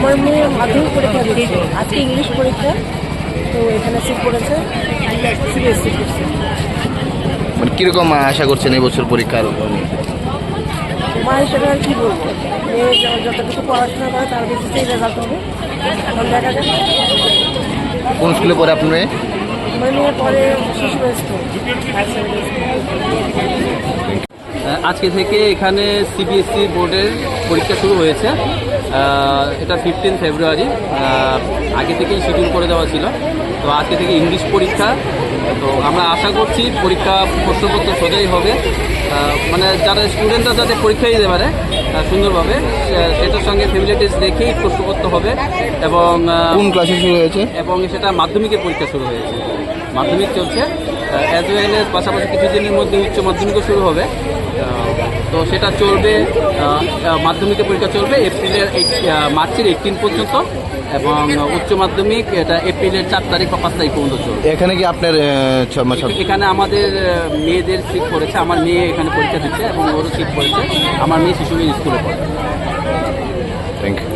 আমার মেয়ে মাধ্যমিক পরীক্ষা দিচ্ছে আজকে ইংলিশ পরীক্ষা তো এখানে সিট পড়েছে। সিবিএসসি করছে মানে কীরকম আশা করছেন এই বছর পরীক্ষার মা হিসেবে আর কি বলব? মেয়ে যতটুকু পড়াশোনা করে তার বেসিসেই রেজাল্ট হবে। এখন দেখা যাক। কোন স্কুলে পড়ে আপনার মেয়ে? আমার মেয়ে পরে শিশু স্কুল আজকে থেকে এখানে সিবিএসসি বোর্ডের পরীক্ষা শুরু হয়েছে। এটা ফিফটিন ফেব্রুয়ারি আগে থেকেই শিডিউল করে দেওয়া ছিল। তো আজকে থেকে ইংলিশ পরীক্ষা। তো আমরা আশা করছি পরীক্ষা প্রশ্নপত্র সোজাই হবে। মানে যারা স্টুডেন্টরা যাতে পরীক্ষা দিতে পারে সুন্দরভাবে। সেটার সঙ্গে ফ্যামিলিটিস দেখেই প্রশ্নপত্র হবে এবং কোন ক্লাসে শুরু হয়েছে? এবং সেটা মাধ্যমিকের পরীক্ষা শুরু হয়েছে। মাধ্যমিক চলছে। অ্যাজ ওয়েল এস পাশাপাশি কিছুদিনের মধ্যে উচ্চ মাধ্যমিকও শুরু হবে। তো সেটা চলবে মাধ্যমিকের পরীক্ষা চলবে এপ্রিলের মার্চের এইটিন পর্যন্ত এবং উচ্চ মাধ্যমিক এটা এপ্রিলের চার তারিখ বা পাঁচ তারিখ পর্যন্ত চলবে। এখানে কি আপনার এখানে আমাদের মেয়েদের সিট পড়েছে আমার মেয়ে এখানে পরীক্ষা দিচ্ছে এবং ওরও সিট পড়েছে আমার মেয়ে শিশু স্কুলে পড়ে। Thank you